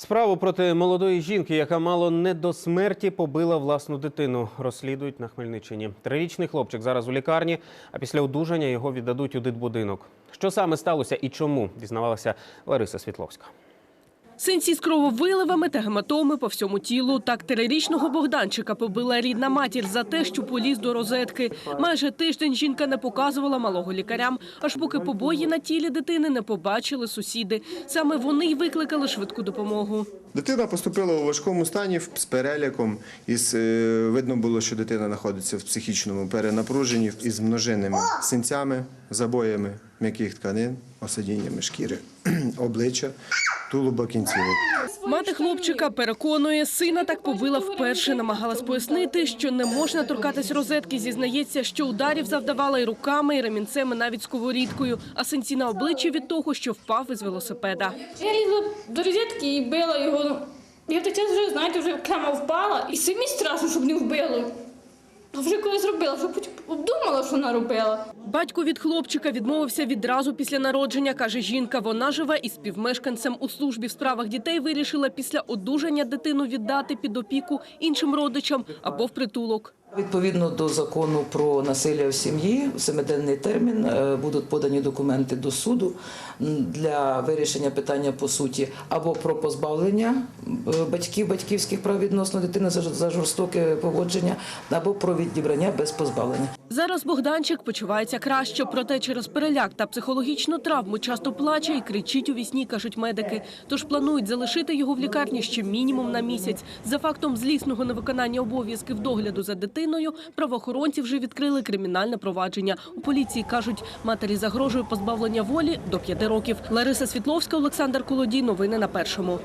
Справу проти молодої жінки, яка мало не до смерті побила власну дитину, розслідують на Хмельниччині. Трирічний хлопчик зараз у лікарні, а після одужання його віддадуть у дитбудинок. Що саме сталося і чому, дізнавалася Лариса Світловська. Синці з крововиливами та гематоми по всьому тілу. Так трирічного Богданчика побила рідна матір за те, що поліз до розетки. Майже тиждень жінка не показувала малого лікарям, аж поки побої на тілі дитини не побачили сусіди. Саме вони й викликали швидку допомогу. Дитина поступила у важкому стані з переляком. Із, е, видно було, що дитина знаходиться в психічному перенапруженні із множинними синцями, забоями м'яких тканин, осадіннями шкіри, обличчя, тулуба кінцівок. Мати хлопчика переконує, сина так побила вперше. Намагалась пояснити, що не можна торкатись розетки. Зізнається, що ударів завдавала і руками, і ремінцем, і навіть сковорідкою. А синці на обличчі від того, що впав із велосипеда. Я лізла до розетки і била його. Я в той час вже, знаєте, вже прямо впала. І самі страшно, щоб не вбило. Вже коли зробила, вже потім обдумала, що робила. Батько від хлопчика відмовився відразу після народження, каже жінка. Вона живе із співмешканцем у службі в справах дітей. Вирішила після одужання дитину віддати під опіку іншим родичам або в притулок. Відповідно до закону про насилля в сім'ї, в семиденний термін е, будуть подані документи до суду для вирішення питання по суті або про позбавлення е, батьків батьківських прав відносно дитини за жорстоке поводження, або про відібрання без позбавлення. Зараз Богданчик почувається краще, проте через переляк та психологічну травму часто плаче і кричить у вісні, кажуть медики. Тож планують залишити його в лікарні ще мінімум на місяць. За фактом злісного невиконання обов'язків догляду за дитиною правоохоронці вже відкрили кримінальне провадження. У поліції кажуть, матері загрожує позбавлення волі до п'яти років. Лариса Світловська, Олександр Колодій. Новини на першому.